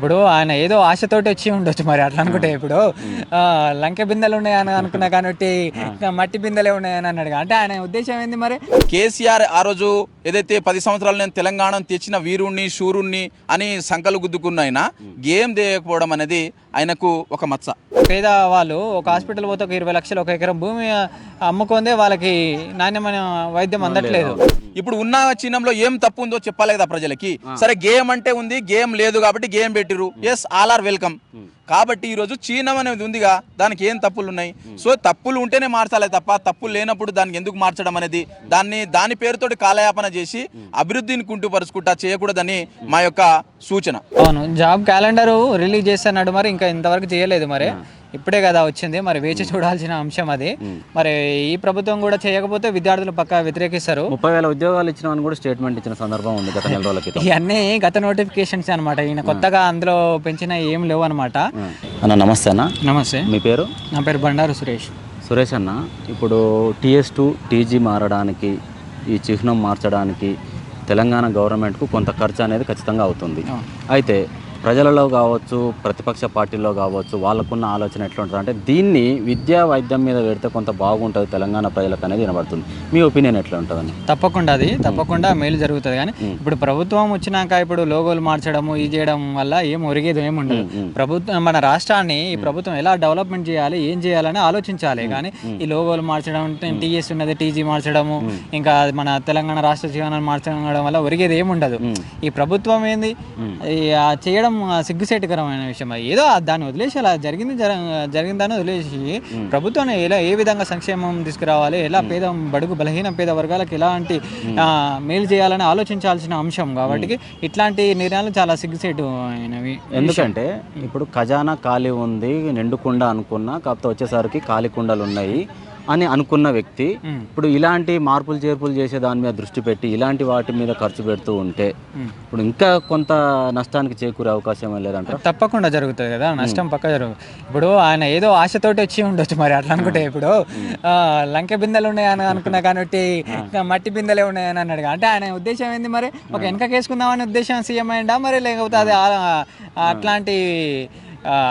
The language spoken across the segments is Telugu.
ఇప్పుడు ఆయన ఏదో ఆశతోటి వచ్చి ఉండొచ్చు మరి అట్లా అనుకుంటే ఇప్పుడు. లంకె బిందెలు ఉన్నాయని అనుకున్నా కాబట్టి మట్టి బిందెలే ఉన్నాయని అన్నాడు. అంటే ఆయన ఉద్దేశం ఏంది మరి? కేసీఆర్ ఆ రోజు ఏదైతే పది సంవత్సరాలు నేను తెలంగాణ తెచ్చిన వీరుణ్ణి శూరుణ్ణి అని సంకలు గుద్దుకున్న గేమ్ చేయకపోవడం అనేది ఆయనకు ఒక మచ్చ. పేద వాళ్ళు ఒక హాస్పిటల్ పోతే ఒక ఇరవై లక్షలు ఒక ఎకరం భూమి అమ్ముకుందే వాళ్ళకి నాణ్యమైన వైద్యం అందట్లేదు. ఇప్పుడు ఉన్న చిహ్నంలో ఏం తప్పు ఉందో చెప్పాలి కదా ప్రజలకి. సరే గేమ్ అంటే ఉంది గేమ్ లేదు కాబట్టి గేమ్ పెట్టిరు ఎస్ ఆల్ ఆర్ వెల్కమ్ కాబట్టి ఈరోజు చీనం అనేది ఉందిగా దానికి ఏం తప్పులు ఉన్నాయి సో తప్పులు ఉంటేనే మార్చాలి తప్ప తప్పులు లేనప్పుడు దానికి ఎందుకు మార్చడం అనేది దాన్ని దాని పేరుతోటి కాలయాపన చేసి అభివృద్ధిని కుంటుపరుచుకుంటా చేయకూడదని మా యొక్క సూచన. అవును జాబ్ క్యాలెండర్ రిలీజ్ చేస్తున్నాడు మరి ఇంకా ఇంతవరకు చేయలేదు మరి. ఇప్పుడే కదా వచ్చింది. మరి వేచి చూడాల్సిన అంశం అది. మరి ఈ ప్రభుత్వం కూడా చేయకపోతే విద్యార్థులు పక్కా వ్యతిరేకిస్తారు. ముప్పై వేల ఉద్యోగాలు ఇచ్చినామని కూడా స్టేట్మెంట్ ఇచ్చిన సందర్భం ఉంది గత నెల రోజుల క్రితం. ఇవన్నీ గత నోటిఫికేషన్స్ అన్నమాట. ఈయన కొత్తగా అందులో పెంచిన ఏం లేవు అనమాట అన్న నమస్తే అన్న. నమస్తే. మీ పేరు? నా పేరు బండారు సురేష్. సురేష్ అన్న ఇప్పుడు టీఎస్ టు టీజీ మారడానికి ఈ చిహ్నం మార్చడానికి తెలంగాణ గవర్నమెంట్కు కొంత ఖర్చు అనేది ఖచ్చితంగా అవుతుంది. అయితే ప్రజలలో కావచ్చు ప్రతిపక్ష పార్టీల్లో కావచ్చు వాళ్ళకున్న ఆలోచన ఎట్లా ఉంటుంది అంటే దీన్ని విద్యా వైద్యం మీద పెడితే కొంత బాగుంటుంది తెలంగాణ ప్రజలకు అనేది వినబడుతుంది. మీ ఒపీనియన్ ఎట్లా ఉంటుందని? తప్పకుండా అది తప్పకుండా మేలు జరుగుతుంది. కానీ ఇప్పుడు ప్రభుత్వం వచ్చినాక ఇప్పుడు లోగోలు మార్చడము ఇది చేయడం వల్ల ఏం ఒరిగేది ఏమి ఉండదు. ప్రభుత్వం మన రాష్ట్రాన్ని ఈ ప్రభుత్వం ఎలా డెవలప్మెంట్ చేయాలి ఏం చేయాలని ఆలోచించాలి. కానీ ఈ లోగోలు మార్చడం టీఎస్ ఉన్నది టీజీ మార్చడము ఇంకా మన తెలంగాణ రాష్ట్ర జీవనాన్ని మార్చడం వల్ల ఒరిగేది ఏమి ఉండదు. ఈ ప్రభుత్వం ఏంది? ఆ చేయడం సిగ్గుసేటుకరమైన విషయం. ఏదో దాన్ని వదిలేసి అలా జరిగింది జర జరిగిందని వదిలేసి ప్రభుత్వాన్ని ఎలా ఏ విధంగా సంక్షేమం తీసుకురావాలి ఎలా పేద బడుగు బలహీన పేద వర్గాలకు ఎలాంటి మేలు చేయాలని ఆలోచించాల్సిన అంశం కాబట్టి ఇట్లాంటి నిర్ణయాలు చాలా సిగ్గుసేటు అయినవి ఎందుకంటే ఇప్పుడు ఖజానా ఖాళీ ఉంది నిండుకుండా అనుకున్నా కాకపోతే వచ్చేసరికి ఖాళీ కుండలు ఉన్నాయి. అని అనుకున్న వ్యక్తి ఇప్పుడు ఇలాంటి మార్పులు చేర్పులు చేసే దాని మీద దృష్టి పెట్టి ఇలాంటి వాటి మీద ఖర్చు పెడుతూ ఉంటే ఇప్పుడు ఇంకా కొంత నష్టానికి చేకూరే అవకాశం ఏమీ లేదంటారా? తప్పకుండా జరుగుతుంది కదా నష్టం పక్క జరుగుతుంది ఇప్పుడు ఆయన ఏదో ఆశతోటి వచ్చి ఉండొచ్చు మరి అట్లా అనుకుంటే ఇప్పుడు లంకె బిందెలు ఉన్నాయని అనుకున్నా కాబట్టి మట్టి బిందెలే ఉన్నాయని అన్నాడు. అంటే ఆయన ఉద్దేశం ఏంది మరి? ఒక వెనక కేసుకుందామని ఉద్దేశం సీఎం అయిందా మరి లేకపోతే అది అట్లాంటి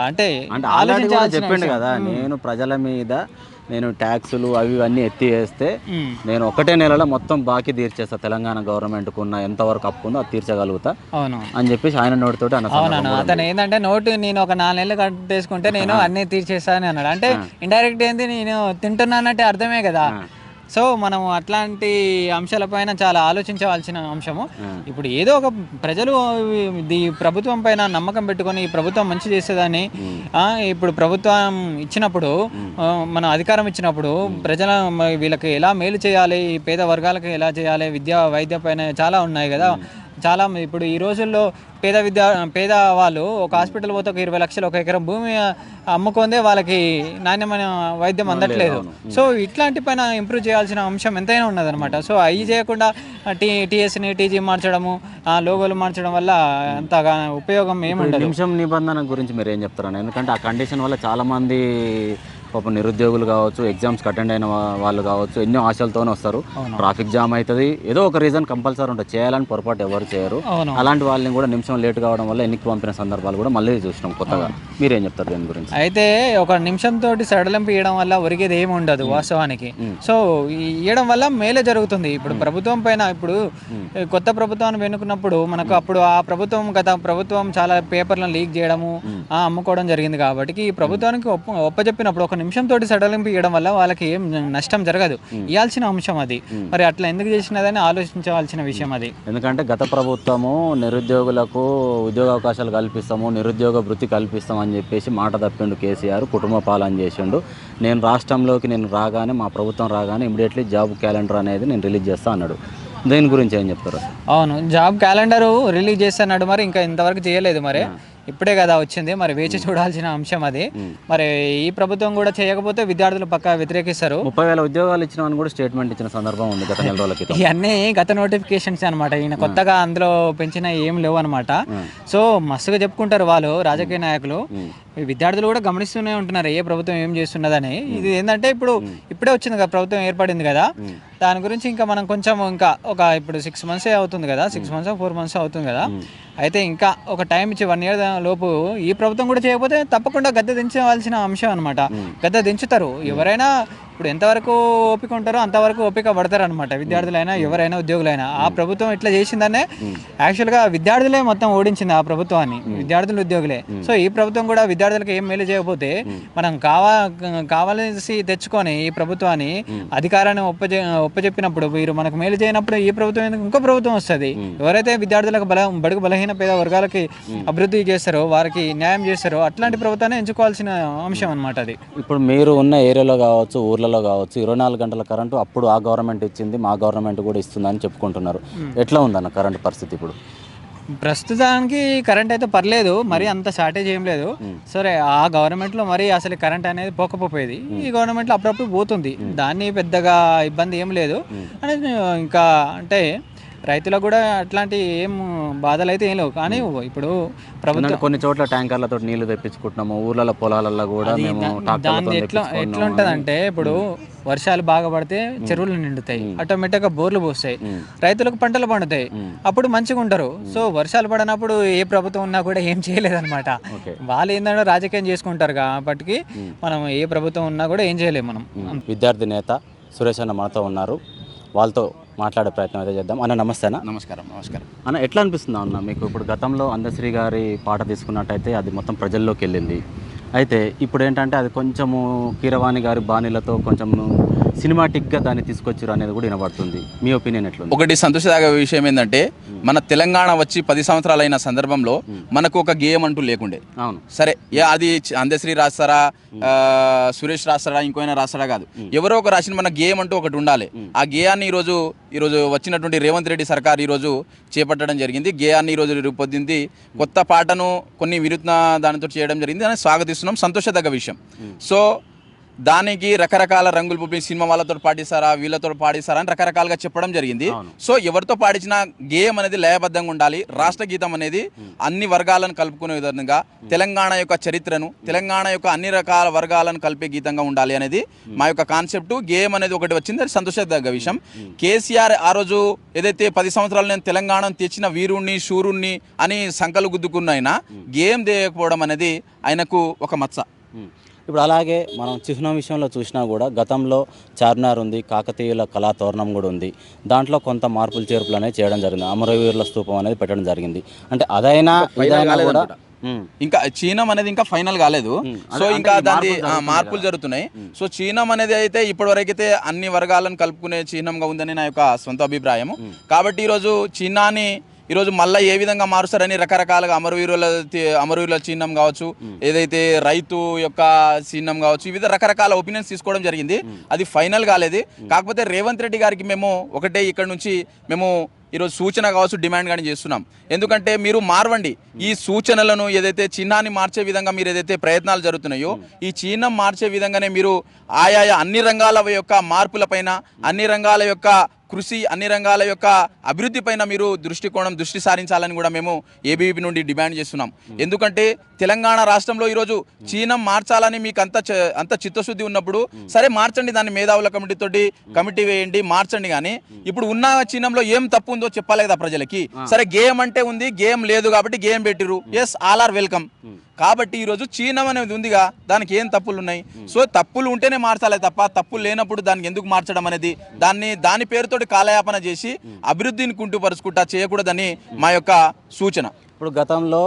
అంటే అంటే ఆలోచించాల్సిన చెప్పిండు. కదా నేను ప్రజల మీద నేను ట్యాక్సులు అవి ఇవన్నీ ఎత్తి వేస్తే. నేను ఒకటే నెలలో మొత్తం బాకీ తీర్చేస్తా తెలంగాణ గవర్నమెంట్కు ఉన్న ఎంతవరకు అప్పు ఉందో అది తీర్చగలుగుతా అవును. అని చెప్పేసి ఆయన నోటితోటి అన్న సందర్భం అవునన్నా కూడా అతను ఏంటంటే నోటు నేను ఒక నాలుగు నెలలు కట్టేసుకుంటే నేను అన్నీ తీర్చేస్తానని అన్నాడు. అంటే ఇండైరెక్ట్ ఏంది నేను తింటున్నానంటే అర్థమే కదా. సో మనం అట్లాంటి అంశాలపైన చాలా ఆలోచించవలసిన అంశము. ఇప్పుడు ఏదో ఒక ప్రజలు ఈ ప్రభుత్వం పైన నమ్మకం పెట్టుకొని ఈ ప్రభుత్వం మంచి చేసేదని ఆ, ఇప్పుడు ప్రభుత్వం ఇచ్చినప్పుడు మన అధికారం ఇచ్చినప్పుడు ప్రజల వీళ్ళకి ఎలా మేలు చేయాలి పేద వర్గాలకు ఎలా చేయాలి విద్య వైద్య పైన చాలా ఉన్నాయి కదా. చాలా ఇప్పుడు ఈ రోజుల్లో పేద విద్యా పేద వాళ్ళు ఒక హాస్పిటల్ పోతే ఒక ఇరవై లక్షలు ఒక ఎకరం భూమి అమ్ముకుందే వాళ్ళకి నాణ్యమైన వైద్యం అందట్లేదు. సో ఇట్లాంటి పైన ఇంప్రూవ్ చేయాల్సిన అంశం ఎంతైనా ఉన్నదన్నమాట. సో అవి చేయకుండా టీ టీఎస్ని టీజీ మార్చడము ఆ లోగోలు మార్చడం వల్ల అంతగా ఉపయోగం ఏముండదు. నిమిషం నిబంధన గురించి మీరు ఏం చెప్తారని? ఎందుకంటే ఆ కండిషన్ వల్ల చాలా మంది పాపం నిరుద్యోగులు కావచ్చు ఎగ్జామ్స్కి అటెండ్ అయిన వాళ్ళు కావచ్చు ఎన్నో ఆశలతోనే వస్తారు. ట్రాఫిక్ జామ్ అవుతుంది ఏదో ఒక రీజన్ కంపల్సరీ ఉంటుంది. చేయాలని పొరపాటు ఎవరు చేయరు. అలాంటి వాళ్ళని కూడా నిమిషం లేట్ కావడం వల్ల ఎన్నిక పంపిన సందర్భాలు కూడా మళ్ళీ చూసినాం కొత్తగా. మీరేం చెప్తారు దీని గురించి? అయితే ఒక నిమిషం తోటి సడలింపు ఇవ్వడం వల్ల ఒరిగేది ఏమి ఉండదు వాస్తవానికి. సో ఈ- ఇవ్వడం వల్ల మేలే జరుగుతుంది. ఇప్పుడు ప్రభుత్వం పైన ఇప్పుడు కొత్త ప్రభుత్వాన్ని వెనుకున్నప్పుడు మనకు అప్పుడు ఆ ప్రభుత్వం గత ప్రభుత్వం చాలా పేపర్లను లీక్ చేయడము అమ్ముకోవడం జరిగింది కాబట్టి ఈ ప్రభుత్వానికి ఒప్ప ఒప్పజెప్పినప్పుడు ఒక నిమిషం తోటి సడలింపు ఇవ్వడం వల్ల వాళ్ళకి ఏం నష్టం జరగదు. ఇవ్వాల్సిన అంశం అది. మరి అట్లా ఎందుకు చేసినదని ఆలోచించవలసిన విషయం అది. ఎందుకంటే గత ప్రభుత్వము నిరుద్యోగులకు ఉద్యోగ అవకాశాలు కల్పిస్తాము నిరుద్యోగ వృత్తి కల్పిస్తాం అని చెప్పేసి మాట తప్పిండు కేసీఆర్ కుటుంబ పాలన చేసిండు. నేను రాష్ట్రంలోకి నేను రాగానే మా ప్రభుత్వం రాగానే ఇమీడియట్లీ జాబ్ క్యాలెండర్ అనేది నేను రిలీజ్ చేస్తా అన్నాడు. దీని గురించి ఏం చెప్తారు? అవును జాబ్ క్యాలెండర్ రిలీజ్ చేస్తున్నాడు మరి ఇంకా ఇంతవరకు చేయలేదు మరి. ఇప్పుడే కదా వచ్చింది. మరి వేచి చూడాల్సిన అంశం అది. మరి ఈ ప్రభుత్వం కూడా చేయకపోతే విద్యార్థులు పక్కా వ్యతిరేకిస్తారు. ముప్పై వేల ఉద్యోగాలు ఇచ్చినామని కూడా స్టేట్మెంట్ ఇచ్చిన సందర్భం ఉంది గత నెల రోజుల క్రితం. ఇవన్నీ గత నోటిఫికేషన్స్ అనమాట ఈయన కొత్తగా అందులో పెంచిన ఏం లేవు అనమాట సో మస్తుగా చెప్పుకుంటారు వాళ్ళు రాజకీయ నాయకులు. విద్యార్థులు కూడా గమనిస్తూనే ఉంటున్నారు ఏ ప్రభుత్వం ఏం చేస్తున్నదని. ఇది ఏంటంటే ఇప్పుడు ఇప్పుడే వచ్చింది కదా ప్రభుత్వం ఏర్పడింది కదా. దాని గురించి ఇంకా మనం కొంచెం ఇంకా ఒక ఇప్పుడు సిక్స్ మంత్సే అవుతుంది కదా సిక్స్ మంత్స్ ఫోర్ మంత్స్ అవుతుంది కదా. అయితే ఇంకా ఒక టైం ఇచ్చి వన్ ఇయర్ లోపు ఈ ప్రభుత్వం కూడా చేయకపోతే తప్పకుండా గద్దె దించవలసిన అంశం అనమాట గద్దె దించుతారు. ఎవరైనా ఇప్పుడు ఎంతవరకు ఓపిక ఉంటారో అంతవరకు ఓపిక పడతారు అనమాట విద్యార్థులైనా ఎవరైనా ఉద్యోగులైనా. ఆ ప్రభుత్వం ఇట్లా చేసిందనే యాక్చువల్గా విద్యార్థులే మొత్తం ఓడించింది ఆ ప్రభుత్వాన్ని. విద్యార్థులు ఉద్యోగులే. సో ఈ ప్రభుత్వం కూడా విద్యార్థులకు ఏం మేలు చేయకపోతే మనం కావా కావాల్సి తెచ్చుకొని ఈ ప్రభుత్వాన్ని అధికారాన్ని ఒప్పజె ఒప్పజెప్పినప్పుడు వీరు మనకు మేలు చేయనప్పుడు ఈ ప్రభుత్వం ఎందుకు ఇంకో ప్రభుత్వం వస్తుంది? ఎవరైతే విద్యార్థులకు బల బడుగు బలహీన పేద వర్గాలకి అభివృద్ధి చేస్తారో వారికి న్యాయం చేస్తారో అట్లాంటి ప్రభుత్వాన్ని ఎంచుకోవాల్సిన అంశం అనమాట అది. ఇప్పుడు మీరు ఉన్న ఏరియాలో కావచ్చు ఊర్లలో కావచ్చు ఇరవై నాలుగు గంటల కరెంటు అప్పుడు ఆ గవర్నమెంట్ ఇచ్చింది మా గవర్నమెంట్ కూడా ఇస్తుందని చెప్పుకుంటున్నారు. ఎట్లా ఉందన్న కరెంట్ పరిస్థితి ఇప్పుడు? ప్రస్తుతానికి కరెంట్ అయితే పర్లేదు మరి అంత షార్టేజ్ ఏం లేదు. సరే ఆ గవర్నమెంట్లో మరి అసలు కరెంట్ అనేది పోకపోయేది. ఈ గవర్నమెంట్లో అప్పుడప్పుడు పోతుంది. దాన్ని పెద్దగా ఇబ్బంది ఏం లేదు. అనేది ఇంకా అంటే రైతులకు కూడా అట్లాంటి ఏం బాధలు అయితే ఏం లేవు. కానీ ఇప్పుడు ప్రభుత్వం కొన్ని చోట్ల ట్యాంకర్లతో నీళ్ళు తెప్పించుకుంటున్నాము ఊర్లలో పొలాలలో కూడా మేము దాన్ని ఎట్లా ఎట్లా ఉంటుంది అంటే ఇప్పుడు వర్షాలు బాగా పడితే చెరువులు నిండుతాయి. ఆటోమేటిక్గా బోర్లు పోస్తాయి. రైతులకు పంటలు పండుతాయి. అప్పుడు మంచిగా ఉంటారు సో వర్షాలు పడినప్పుడు ఏ ప్రభుత్వం ఉన్నా కూడా ఏం చేయలేదన్నమాట. వాళ్ళు ఏంటంటే రాజకీయం చేసుకుంటారు కాబట్టి మనం ఏ ప్రభుత్వం ఉన్నా కూడా ఏం చేయలేము మనం. విద్యార్థి నేత సురేష్ అన్న మనతో ఉన్నారు. వాళ్ళతో మాట్లాడే ప్రయత్నం అయితే చేద్దాం. అన్న నమస్తే అన్న నమస్కారం నమస్కారం. అన్న ఎట్లా అనిపిస్తుంది అన్న మీకు ఇప్పుడు గతంలో అందశ్రీ గారి పాట తీసుకున్నట్టయితే అది మొత్తం ప్రజల్లోకి వెళ్ళింది. అయితే ఇప్పుడు ఏంటంటే అది కొంచెము కీరవాణి గారి బాణీలతో కొంచెం సినిమాటిక్గా దాన్ని తీసుకొచ్చారు అనేది కూడా వినబడుతుంది. మీ ఒపీనియన్ ఎట్లుంది? ఒకటి సంతోషదాయక విషయం ఏంటంటే మన తెలంగాణ వచ్చి పది సంవత్సరాలైన సందర్భంలో మనకు ఒక గేయం అంటూ లేకుండే. అవును. సరే అది అందశ్రీ రాస్తారా సురేష్ రాస్తారా ఇంకోైనా రాస్తారా కాదు. ఎవరో ఒక రాసిన మన గేయం అంటూ ఒకటి ఉండాలి. ఆ గేయాన్ని ఈరోజు ఈరోజు వచ్చినటువంటి రేవంత్ రెడ్డి సర్కార్ ఈరోజు చేపట్టడం జరిగింది. గేయాన్ని ఈరోజు రూపొందింది. కొత్త పాటను కొన్ని వినూత్న దానితో చేయడం జరిగింది. అని స్వాగతిస్తున్నాం సంతోషదగ్గ విషయం. సో దానికి రకరకాల రంగులు పుప్పి సినిమా వాళ్ళతో పాటిస్తారా వీళ్ళతో పాటిస్తారా అని రకరకాలుగా చెప్పడం జరిగింది. సో ఎవరితో పాడించిన గేయం అనేది లయబద్ధంగా ఉండాలి. రాష్ట్ర గీతం అనేది అన్ని వర్గాలను కలుపుకునే విధంగా తెలంగాణ యొక్క చరిత్రను తెలంగాణ యొక్క అన్ని రకాల వర్గాలను కలిపే గీతంగా ఉండాలి అనేది మా యొక్క కాన్సెప్ట్. గేయం అనేది ఒకటి వచ్చింది అది సంతోషదగ్గ విషయం. కేసీఆర్ ఆ రోజు ఏదైతే పది సంవత్సరాలు నేను తెలంగాణను తెచ్చిన వీరుణ్ణి శూరుణ్ణి అని సంకలు గుద్దుకున్న గేయం చేయకపోవడం అనేది ఆయనకు ఒక మచ్చ. ఇప్పుడు అలాగే మనం చిహ్నం విషయంలో చూసినా కూడా గతంలో చార్మినార్ ఉంది కాకతీయుల కళా తోరణం కూడా ఉంది. దాంట్లో కొంత మార్పులు చేర్పులు అనేది చేయడం జరిగింది. అమరవీరుల స్తూపం అనేది పెట్టడం జరిగింది. అంటే అదైనా ఇదైనా కూడా. ఇంకా చీనం అనేది ఇంకా ఫైనల్ కాలేదు. సో ఇంకా దాని మార్పులు జరుగుతున్నాయి. సో చీనం అనేది అయితే ఇప్పటివరకు అయితే అన్ని వర్గాలను కలుపుకునే చిహ్నంగా ఉందని నా యొక్క సొంత అభిప్రాయం కాబట్టి ఈరోజు చీనాని ఈరోజు మళ్ళీ ఏ విధంగా మారుస్తారని రకరకాలుగా అమరవీరుల అమరవీరుల చిహ్నం కావచ్చు ఏదైతే రైతు యొక్క చిహ్నం కావచ్చు వివిధ రకరకాల ఒపీనియన్స్ తీసుకోవడం జరిగింది. అది ఫైనల్ కాలేదు. కాకపోతే రేవంత్ రెడ్డి గారికి మేము ఒకటే ఇక్కడ నుంచి మేము ఈరోజు సూచన కావచ్చు డిమాండ్ కానీ చేస్తున్నాం. ఎందుకంటే మీరు మార్వండి. ఈ సూచనలను ఏదైతే చిహ్నాన్ని మార్చే విధంగా మీరు ఏదైతే ప్రయత్నాలు జరుగుతున్నాయో ఈ చిహ్నం మార్చే విధంగానే మీరు ఆయా అన్ని రంగాల యొక్క మార్పులపైన అన్ని రంగాల యొక్క కృషి అన్ని రంగాల యొక్క అభివృద్ధి పైన మీరు దృష్టికోణం దృష్టి సారించాలని కూడా మేము ఏబీవీ నుండి డిమాండ్ చేస్తున్నాం. ఎందుకంటే తెలంగాణ రాష్ట్రంలో ఈరోజు చీనం మార్చాలని మీకు అంత అంత చిత్తశుద్ధి ఉన్నప్పుడు సరే మార్చండి దాన్ని మేధావుల కమిటీ తోటి కమిటీ వేయండి మార్చండి కానీ ఇప్పుడు ఉన్న చీనంలో ఏం తప్పు ఉందో చెప్పాలి కదా ప్రజలకి. సరే గేమ్ అంటే ఉంది గేమ్ లేదు కాబట్టి గేమ్ పెట్టిరు ఎస్ ఆల్ ఆర్ వెల్కమ్ కాబట్టి ఈరోజు చీనం అనేది ఉందిగా దానికి ఏం తప్పులు ఉన్నాయి సో తప్పులు ఉంటేనే మార్చాలి తప్ప తప్పులు లేనప్పుడు దానికి ఎందుకు మార్చడం అనేది దాన్ని దాని పేరుతోటి కాలయాపన చేసి అభివృద్ధిని కుంటుపరుచుకుంటా చేయకూడదని మా యొక్క సూచన. ఇప్పుడు గతంలో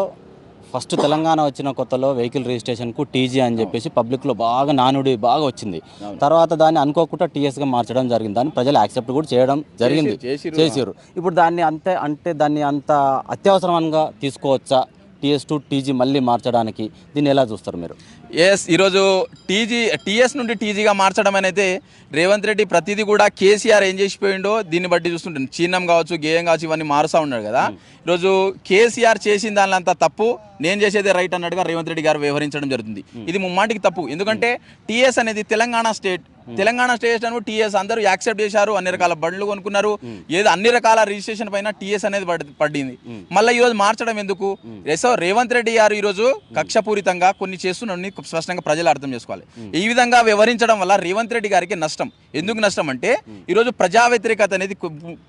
ఫస్ట్ తెలంగాణ వచ్చిన కొత్తలో వెహికల్ రిజిస్ట్రేషన్కు టీజీ అని చెప్పేసి పబ్లిక్లో బాగా నానుడి బాగా వచ్చింది. తర్వాత దాన్ని అనుకోకుండా టీఎస్గా మార్చడం జరిగింది. దాన్ని ప్రజలు యాక్సెప్ట్ కూడా చేయడం జరిగింది. చేసారు ఇప్పుడు దాన్ని అంతే అంటే దాన్ని అంత అత్యవసరంగా తీసుకోవచ్చా? టీఎస్ టు టీజీ మళ్ళీ మార్చడానికి దీన్ని ఎలా చూస్తారు మీరు? ఎస్ ఈరోజు టీజీ టీఎస్ నుండి టీజీగా మార్చడం అనేది రేవంత్ రెడ్డి ప్రతిదీ కూడా కేసీఆర్ ఏం చేసిపోయిండో దీన్ని బట్టి చూస్తుంటాను. చీనం కావచ్చు గేయం కావచ్చు ఇవన్నీ మారుస్తూ ఉన్నాడు కదా. ఈరోజు కేసీఆర్ చేసిన దానిలో అంత తప్పు నేను చేసేదే రైట్ అన్నట్టుగా రేవంత్ రెడ్డి గారు వ్యవహరించడం జరుగుతుంది. ఇది ముమ్మాటికి తప్పు. ఎందుకంటే టీఎస్ అనేది Telangana state. Telangana station TS అందరూ యాక్సెప్ట్ చేశారు అన్ని రకాల బండ్లు కొనుక్కున్నారు ఏదో అన్ని రకాల రిజిస్ట్రేషన్ పైన టీఎస్ అనేది పడి- పడింది. మళ్ళీ ఈ రోజు మార్చడం ఎందుకు? రేవంత్ రెడ్డి గారు ఈ రోజు కక్షపూరితంగా కొన్ని చేస్తున్న స్పష్టంగా ప్రజలు అర్థం చేసుకోవాలి. ఈ విధంగా వ్యవహరించడం వల్ల రేవంత్ రెడ్డి గారికి నష్టం. ఎందుకు నష్టం అంటే ఈ రోజు ప్రజా వ్యతిరేకత అనేది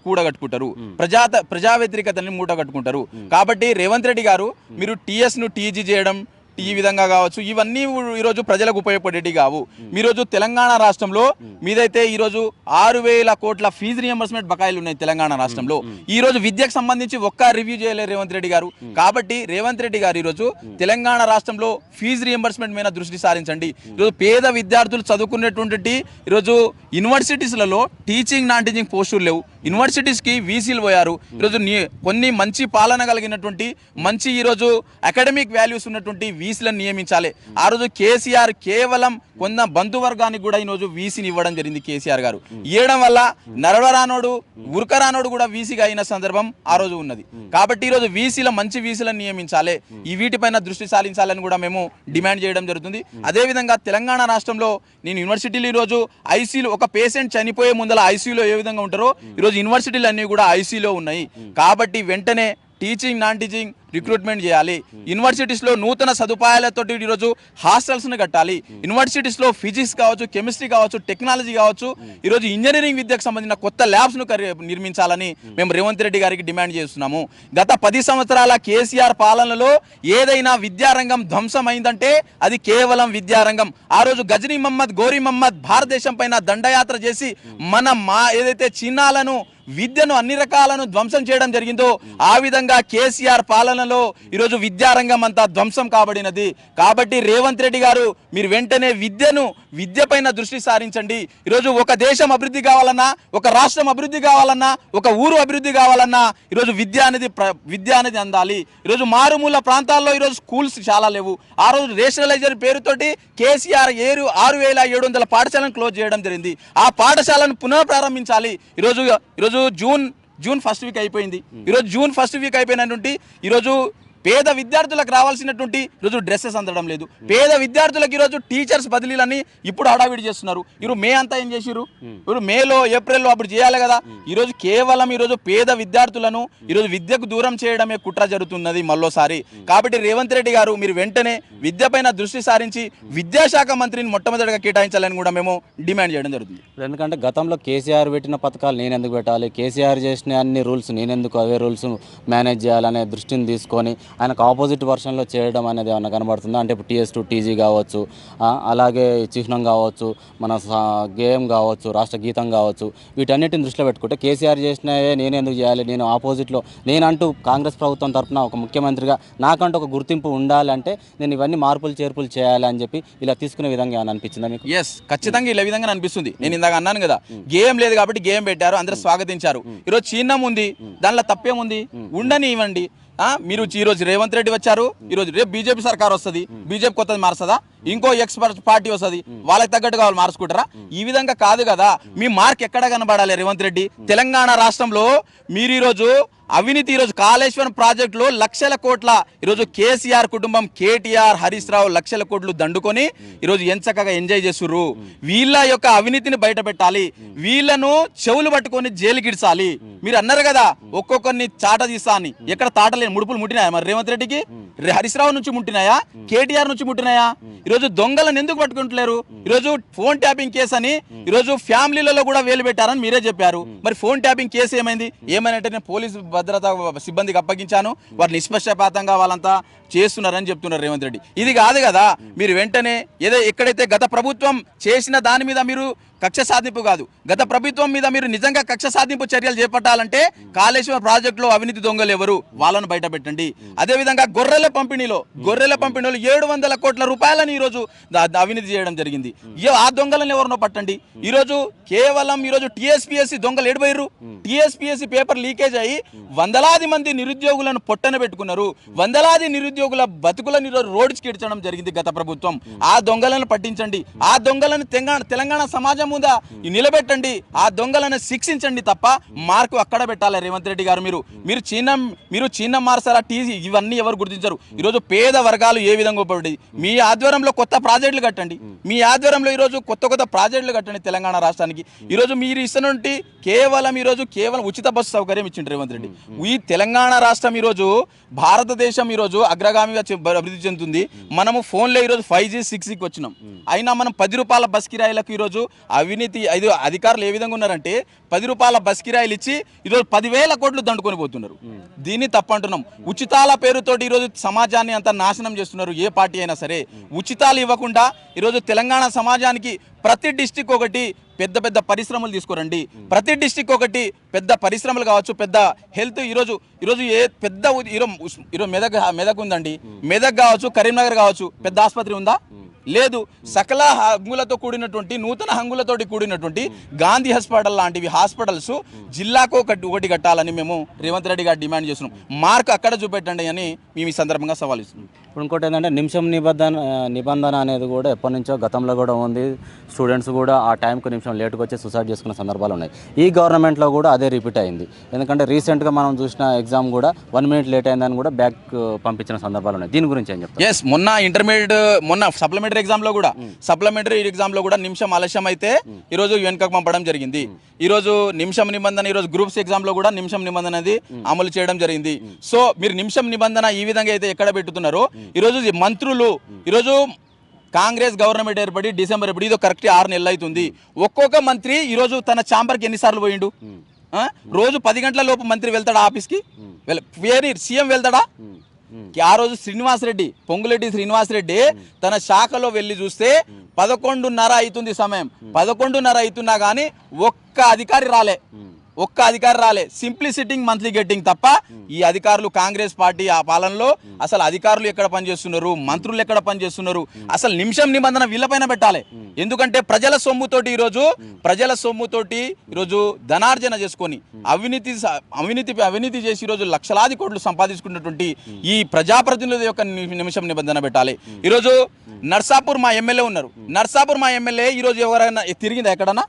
కూడగట్టుకుంటారు ప్రజా ప్రజా వ్యతిరేకతని మూట కట్టుకుంటారు. కాబట్టి రేవంత్ రెడ్డి గారు మీరు టీఎస్ను టీజీ చేయడం ఈ విధంగా కావచ్చు. ఇవన్నీ ఈరోజు ప్రజలకు ఉపయోగపడేటి కావు. ఈరోజు తెలంగాణ రాష్ట్రంలో మీదైతే ఈరోజు ఆరు వేల కోట్ల ఫీజు రియంబర్స్మెంట్ బకాయిలు ఉన్నాయి తెలంగాణ రాష్ట్రంలో. ఈ రోజు విద్యకు సంబంధించి ఒక్క రివ్యూ చేయలేదు రేవంత్ రెడ్డి గారు. కాబట్టి రేవంత్ రెడ్డి గారు ఈరోజు తెలంగాణ రాష్ట్రంలో ఫీజు రియంబర్స్మెంట్ మీద దృష్టి సారించండి. ఈరోజు పేద విద్యార్థులు చదువుకునేటువంటి ఈరోజు యూనివర్సిటీస్లలో టీచింగ్ నాన్ టీచింగ్ పోస్టులు లేవు. యూనివర్సిటీస్కి వీసీలు పోయారు. ఈరోజు కొన్ని మంచి పాలన కలిగినటువంటి మంచి ఈరోజు అకాడమిక్ వాల్యూస్ ఉన్నటువంటి వీసీలను నియమించాలి. ఆ రోజు కేసీఆర్ కేవలం కొంత బంధువర్గానికి కూడా ఈరోజు వీసీని ఇవ్వడం జరిగింది కేసీఆర్ గారు. ఇవ్వడం వల్ల నడవరానోడు ఉరకరానోడు కూడా వీసీగా అయిన సందర్భం ఆ రోజు ఉన్నది. కాబట్టి ఈరోజు వీసీల మంచి వీసీలను నియమించాలి. ఈ వీటిపైన దృష్టి సారించాలని కూడా మేము డిమాండ్ చేయడం జరుగుతుంది. అదేవిధంగా తెలంగాణ రాష్ట్రంలో నేను యూనివర్సిటీలు ఈరోజు ఐసీలు ఒక పేషెంట్ చనిపోయే ముందల ఐసీలో ఏ విధంగా ఉంటారో ఈరోజు యూనివర్సిటీలు అన్నీ కూడా ఐసీలో ఉన్నాయి. కాబట్టి వెంటనే టీచింగ్ నాన్ టీచింగ్ రిక్రూట్మెంట్ చేయాలి. యూనివర్సిటీస్లో నూతన సదుపాయాలతో ఈరోజు హాస్టల్స్ని కట్టాలి. యూనివర్సిటీస్లో ఫిజిక్స్ కావచ్చు కెమిస్ట్రీ కావచ్చు టెక్నాలజీ కావచ్చు ఈరోజు ఇంజనీరింగ్ విద్యకు సంబంధించిన కొత్త ల్యాబ్స్ను నిర్మించాలని మేము రేవంత్ రెడ్డి గారికి డిమాండ్ చేస్తున్నాము. గత పది సంవత్సరాల కేసీఆర్ పాలనలో ఏదైనా విద్యారంగం ధ్వంసమైందంటే అది కేవలం విద్యారంగం. ఆ రోజు గజనీ మహమ్మద్ గోరీ మహమ్మద్ భారతదేశం పైన దండయాత్ర చేసి మన మా ఏదైతే చిన్నాలను విద్యను అన్ని రకాలను ధ్వంసం చేయడం జరిగిందో ఆ విధంగా కేసీఆర్ పాలనలో ఈరోజు విద్యారంగం అంతా ధ్వంసం కాబడినది. కాబట్టి రేవంత్ రెడ్డి గారు మీరు వెంటనే విద్యను విద్యపైన దృష్టి సారించండి. ఈరోజు ఒక దేశం అభివృద్ధి కావాలన్నా ఒక రాష్ట్రం అభివృద్ధి కావాలన్నా ఒక ఊరు అభివృద్ధి కావాలన్నా ఈరోజు విద్య అనేది ప్ర- విద్య అనేది అందాలి. ఈరోజు మారుమూల ప్రాంతాల్లో ఈరోజు స్కూల్స్ చాలా లేవు. ఆ రోజు రేషనలైజర్ పేరుతోటి కేసీఆర్ ఏరు ఆరు వేల ఏడు వందల పాఠశాలను క్లోజ్ చేయడం జరిగింది. ఆ పాఠశాలను పునఃప్రారంభించాలి. ఈరోజు ఈరోజు జూన్ జూన్ ఫస్ట్ వీక్ అయిపోయింది. ఈరోజు జూన్ ఫస్ట్ వీక్ అయిపోయినటువంటి ఈరోజు పేద విద్యార్థులకు రావాల్సినటువంటి ఈరోజు డ్రెస్సెస్ అందడం లేదు. పేద విద్యార్థులకు ఈరోజు టీచర్స్ బదిలీలని ఇప్పుడు హడావిడి చేస్తున్నారు. ఈరోజు మే అంతా ఏం చేసిరు ఇప్పుడు మేలో ఏప్రిల్లో అప్పుడు చేయాలి కదా. ఈరోజు కేవలం ఈరోజు పేద విద్యార్థులను ఈరోజు విద్యకు దూరం చేయడమే కుట్ర జరుగుతున్నది మళ్ళోసారి. కాబట్టి రేవంత్ రెడ్డి గారు మీరు వెంటనే విద్యపైన దృష్టి సారించి విద్యాశాఖ మంత్రిని మొట్టమొదటిగా కేటాయించాలని కూడా మేము డిమాండ్ చేయడం జరుగుతుంది. ఎందుకంటే గతంలో కేసీఆర్ పెట్టిన పథకాలు నేను ఎందుకు పెట్టాలి? కేసీఆర్ చేసిన అన్ని రూల్స్ నేనెందుకు అవే రూల్స్ మేనేజ్ చేయాలనే దృష్టిని తీసుకొని ఆయనకు ఆపోజిట్ వర్షన్లో చేయడం అనేది ఏమైనా కనబడుతుందా? అంటే ఇప్పుడు టీఎస్ టూ టీజీ కావచ్చు అలాగే చిహ్నం కావచ్చు మన గేయం కావచ్చు రాష్ట్ర గీతం కావచ్చు వీటన్నిటిని దృష్టిలో పెట్టుకుంటే కేసీఆర్ చేసినవే నేను ఎందుకు చేయాలి? నేను ఆపోజిట్లో నేనంటూ కాంగ్రెస్ ప్రభుత్వం తరఫున ఒక ముఖ్యమంత్రిగా నాకంటూ ఒక గుర్తింపు ఉండాలంటే నేను ఇవన్నీ మార్పులు చేర్పులు చేయాలి అని చెప్పి ఇలా తీసుకునే విధంగా ఏమైనా అనిపించిందా మీకు? ఎస్ ఖచ్చితంగా ఇలా విధంగా అనిపిస్తుంది. నేను ఇందాక అన్నాను కదా గేమ్ లేదు కాబట్టి గేమ్ పెట్టారు అందరూ స్వాగతించారు. ఈరోజు చిన్నం ఉంది దానిలో తప్పేముంది? ఉండని ఇవ్వండి మీరు ఈరోజు రేవంత్ రెడ్డి వచ్చారు ఈరోజు రేపు బీజేపీ సర్కార్ వస్తుంది బీజేపీ కొత్తది మారుస్తుందా ఇంకో ఎక్స్ పార్టీ వస్తుంది వాళ్ళకి తగ్గట్టుగా వాళ్ళు మార్చుకుంటారా ఈ విధంగా కాదు కదా మీ మార్క్ ఎక్కడ కనబడాలి రేవంత్ రెడ్డి? తెలంగాణ రాష్ట్రంలో మీరు ఈరోజు అవినీతి ఈరోజు కాళేశ్వరం ప్రాజెక్టులో లక్షల కోట్ల ఈరోజు కేసీఆర్ కుటుంబం కేటీఆర్ హరీష్ రావు లక్షల కోట్లు దండుకొని ఈరోజు ఎంచక్కగా ఎంజాయ్ చేస్తుర్రు. వీళ్ళ యొక్క అవినీతిని బయట పెట్టాలి వీళ్ళను చెవులు పట్టుకొని జైలుకిడ్చాలి మీరు అన్నారు కదా ఒక్కొక్కరిని చాట తీస్తా అని. ఎక్కడ తాటలేని ముడుపులు ముట్టినాయా? మరి రేవంత్ రెడ్డికి? హరీష్ రావు నుంచి ముట్టినాయా? కేటీఆర్ నుంచి ముట్టినాయా? ఈరోజు దొంగలను ఎందుకు పట్టుకుంటలేరు? ఈరోజు ఫోన్ ట్యాపింగ్ కేసు అని ఈరోజు ఫ్యామిలీలలో కూడా వేలు పెట్టారని మీరే చెప్పారు. మరి ఫోన్ ట్యాపింగ్ కేసు ఏమైంది? ఏమైనా పోలీసు భద్రత సిబ్బందికి అప్పగించాను. వారు నిష్పక్షపాతంగా వాళ్ళంతా చేస్తున్నారని చెప్తున్నారు రేవంత్ రెడ్డి. ఇది కాదు కదా మీరు వెంటనే ఏదో ఎక్కడైతే గత ప్రభుత్వం చేసిన దాని మీద మీరు కక్ష సాధింపు కాదు. గత ప్రభుత్వం మీద మీరు నిజంగా కక్ష సాధింపు చర్యలు చేపట్టాలంటే కాళేశ్వరం ప్రాజెక్టులో అవినీతి దొంగలు ఎవరు? వాళ్ళను బయట పెట్టండి అదేవిధంగా గొర్రెల పంపిణీలో గొర్రెల పంపిణీలో ఏడు వందల కోట్ల రూపాయలను ఈరోజు అవినీతి చేయడం జరిగింది. ఆ దొంగలను ఎవరినో పట్టండి. ఈరోజు కేవలం ఈరోజు టీఎస్పీఎస్సీ దొంగలు ఏడిపోయారు టీఎస్పీఎస్సీ పేపర్ లీకేజ్ అయ్యి వందలాది మంది నిరుద్యోగులను పొట్టన పెట్టుకున్నారు. వందలాది నిరుద్యోగుల బతుకులను ఈరోజు రోడ్డుకి ఇడ్చడం జరిగింది గత ప్రభుత్వం. ఆ దొంగలను పట్టించండి. ఆ దొంగలను తెలంగాణ తెలంగాణ సమాజం సమాజం ముందా? నిలబెట్టండి. ఆ దొంగలను శిక్షించండి తప్ప మార్కు అక్కడ పెట్టాలి రేవంత్ రెడ్డి గారు మీరు. మీరు చిన్న మీరు చిన్న మార్సారా టీజీ ఇవన్నీ ఎవరు గుర్తించరు. ఈరోజు పేద వర్గాలు ఏ విధంగా ఉపయోగపడి మీ ఆధ్వర్యంలో కొత్త ప్రాజెక్టులు కట్టండి. మీ ఆధ్వర్యంలో ఈరోజు కొత్త కొత్త ప్రాజెక్టులు కట్టండి తెలంగాణ రాష్ట్రానికి. ఈరోజు మీరు ఇస్తున్నటువంటి కేవలం ఈరోజు కేవలం ఉచిత బస్సు సౌకర్యం ఇచ్చింది రేవంత్ రెడ్డి. ఈ తెలంగాణ రాష్ట్రం ఈరోజు భారతదేశం ఈరోజు అగ్రగామిగా అభివృద్ధి చెందుతుంది. మనము ఫోన్లో ఈరోజు ఫైవ్ జీ సిక్స్ జీకి వచ్చినాం. అయినా మనం పది రూపాయల బస్ కిరాయిలకు ఈరోజు అవినీతి ఐదు అధికారులు ఏ విధంగా ఉన్నారంటే పది రూపాయల బస్ కిరాయిలు ఇచ్చి ఈరోజు పదివేల కోట్లు దండుకొని పోతున్నారు. దీన్ని తప్పంటున్నాం. ఉచితాల పేరుతోటి ఈరోజు సమాజాన్ని అంతా నాశనం చేస్తున్నారు ఏ పార్టీ అయినా సరే. ఉచితాలు ఇవ్వకుండా ఈరోజు తెలంగాణ సమాజానికి ప్రతి డిస్టిక్ ఒకటి పెద్ద పెద్ద పరిశ్రమలు తీసుకురండి. ప్రతి డిస్టిక్ ఒకటి పెద్ద పరిశ్రమలు కావచ్చు పెద్ద హెల్త్ ఈరోజు ఈరోజు ఏ పెద్ద ఈరోజు ఈరోజు మెదక్ మెదక్ ఉందండి. మెదక్ కావచ్చు కరీంనగర్ కావచ్చు పెద్ద ఆసుపత్రి ఉందా? లేదు సకల హంగులతో కూడినటువంటి నూతన హంగులతోటి కూడినటువంటి గాంధీ హాస్పిటల్ లాంటివి హాస్పిటల్స్ జిల్లాకు ఒకటి ఒకటి కట్టాలని మేము రేవంత్ రెడ్డి గారు డిమాండ్ చేస్తున్నాం. మార్క్ అక్కడ చూపెట్టండి అని మేము ఈ సందర్భంగా సవాల్ ఇస్తున్నాం. ఇప్పుడు ఇంకోటి ఏంటంటే నిమిషం నిబంధన నిబంధన అనేది కూడా ఎప్పటి నుంచో గతంలో కూడా ఉంది. స్టూడెంట్స్ కూడా ఆ టైంకి నిమిషం లేట్గా వచ్చి సూసైడ్ చేసుకున్న సందర్భాలు ఉన్నాయి. ఈ గవర్నమెంట్లో కూడా అదే రిపీట్ అయింది. ఎందుకంటే రీసెంట్గా మనం చూసిన ఎగ్జామ్ కూడా వన్ మినిట్ లేట్ అయిందని కూడా బ్యాక్ పంపించిన సందర్భాలు ఉన్నాయి. దీని గురించి ఏం చెప్తారు? ఎస్ మొన్న ఇంటర్మీడియట్ మొన్న సప్లిమెంటరీ ఎగ్జామ్లో కూడా. సప్లిమెంటరీ ఎగ్జామ్లో కూడా నిమిషం ఆలస్యం అయితే ఈ రోజు వెనుకకు పంపడం జరిగింది. ఈ రోజు నిమిషం నిబంధన ఈ రోజు గ్రూప్స్ ఎగ్జామ్లో కూడా నిమిషం నిబంధన అనేది అమలు చేయడం జరిగింది. సో మీరు నిమిషం నిబంధన ఈ విధంగా అయితే ఎక్కడ పెట్టుతున్నారో ఈ రోజు మంత్రులు ఈ రోజు కాంగ్రెస్ గవర్నమెంట్ ఏర్పడి డిసెంబర్ ఎప్పుడు ఇది కరెక్ట్ ఆరు నెలలు అవుతుంది. ఒక్కొక్క మంత్రి ఈ రోజు తన ఛాంబర్కి ఎన్నిసార్లు పోయిండు? రోజు పది గంటల లోపు మంత్రి వెళ్తాడా ఆఫీస్కి? వెళ్ వేరే సీఎం వెళ్తాడా? ఆ రోజు శ్రీనివాస్ రెడ్డి పొంగులెడ్డి శ్రీనివాస్ రెడ్డి తన శాఖలో వెళ్ళి చూస్తే పదకొండున్నర అవుతుంది సమయం. పదకొండున్నర అవుతున్నా కానీ ఒక్క అధికారి రాలే. ఒక్క అధికారి రాలే. సింప్లీ సిట్టింగ్ మంత్లీ గెట్టింగ్ తప్ప ఈ అధికారులు కాంగ్రెస్ పార్టీ ఆ పాలనలో అసలు అధికారులు ఎక్కడ పనిచేస్తున్నారు? మంత్రులు ఎక్కడ పనిచేస్తున్నారు? అసలు నిమిషం నిబంధన వీళ్ళపైన పెట్టాలి. ఎందుకంటే ప్రజల సొమ్ముతోటి ఈరోజు ప్రజల సొమ్ముతోటి ఈరోజు ధనార్జన చేసుకొని అవినీతి అవినీతి అవినీతి చేసి ఈరోజు లక్షలాది కోట్లు సంపాదించుకున్నటువంటి ఈ ప్రజాప్రతినిధుల యొక్క నిమిషం నిబంధన పెట్టాలి. ఈరోజు నర్సాపూర్ మా ఎమ్మెల్యే ఉన్నారు. నర్సాపూర్ మా ఎమ్మెల్యే ఈరోజు ఎవరైనా తిరిగిందా ఎక్కడన్నా?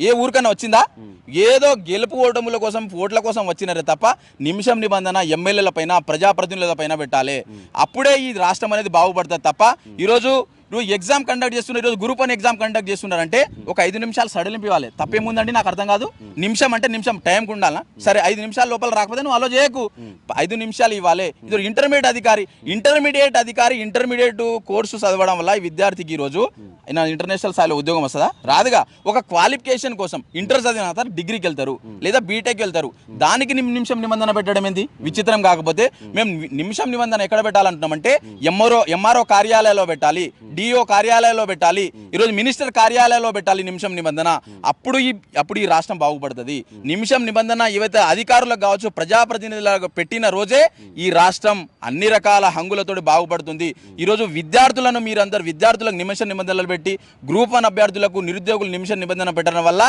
ఏ ఊరికైనా వచ్చిందా? ఏదో గెలుపు ఓటముల కోసం ఓట్ల కోసం వచ్చినారే తప్ప నిమిషం నిబంధన ఎమ్మెల్యేల పైన ప్రజాప్రతినిధుల పైన పెట్టాలి. అప్పుడే ఈ రాష్ట్రం అనేది బాగుపడుతుంది తప్ప ఈరోజు నువ్వు ఎగ్జామ్ కండక్ట్ చేస్తున్నారు ఈరోజు గ్రూప్ వన్ ఎగ్జామ్ కండక్ట్ చేస్తున్నారంటే ఒక ఐదు నిమిషాలు సడలింపు ఇవ్వాలి తప్పేముందండి? నాకు అర్థం కాదు. నిమిషం అంటే నిమిషం టైంకి ఉండాలా? సరే ఐదు నిమిషాల లోపల రాకపోతే నువ్వు అలో చేయకు. ఐదు నిమిషాలు ఇవ్వాలి. ఇది ఇంటర్మీడియట్ అధికారి. ఇంటర్మీడియట్ అధికారి ఇంటర్మీడియట్ కోర్సు చదవడం వల్ల ఈ విద్యార్థికి ఈరోజు నా ఇంటర్నేషనల్ స్థాయిలో ఉద్యోగం వస్తుందా? రాదుగా. ఒక క్వాలిఫికేషన్ కోసం ఇంటర్ చదివిన తర్వాత డిగ్రీకి వెళ్తారు. లేదా బీటెక్ వెళ్తారు. దానికి నిమ్- నిమిషం నిబంధన పెట్టడం ఏంది? విచిత్రం కాకపోతే మేము నిమిషం నిబంధన ఎక్కడ పెట్టాలంటున్నామంటే ఎంఆర్ఓ ఎంఆర్ఓ కార్యాలయంలో పెట్టాలి. డిఓ కార్యాలయంలో పెట్టాలి ఈరోజు మినిస్టర్ కార్యాలయంలో పెట్టాలి నిమిషం నిబంధన. అప్పుడు ఈ అప్పుడు ఈ రాష్ట్రం బాగుపడుతుంది. నిమిషం నిబంధన ఏవైతే అధికారులకు కావచ్చు ప్రజాప్రతినిధులకు పెట్టిన రోజే ఈ రాష్ట్రం అన్ని రకాల హంగులతోటి బాగుపడుతుంది. ఈరోజు విద్యార్థులను మీరందరూ విద్యార్థులకు నిమిషం నిబంధనలు పెట్టి గ్రూప్ వన్ అభ్యర్థులకు నిరుద్యోగులు నిమిషం నిబంధన పెట్టడం వల్ల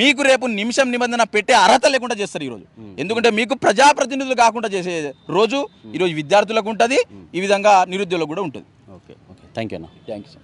మీకు రేపు నిమిషం నిబంధన పెట్టే అర్హత లేకుండా చేస్తారు ఈరోజు. ఎందుకంటే మీకు ప్రజాప్రతినిధులు కాకుండా చేసే రోజు ఈరోజు విద్యార్థులకు ఉంటుంది ఈ విధంగా నిరుద్యోగులకు కూడా ఉంటుంది. Thank you. Thanks.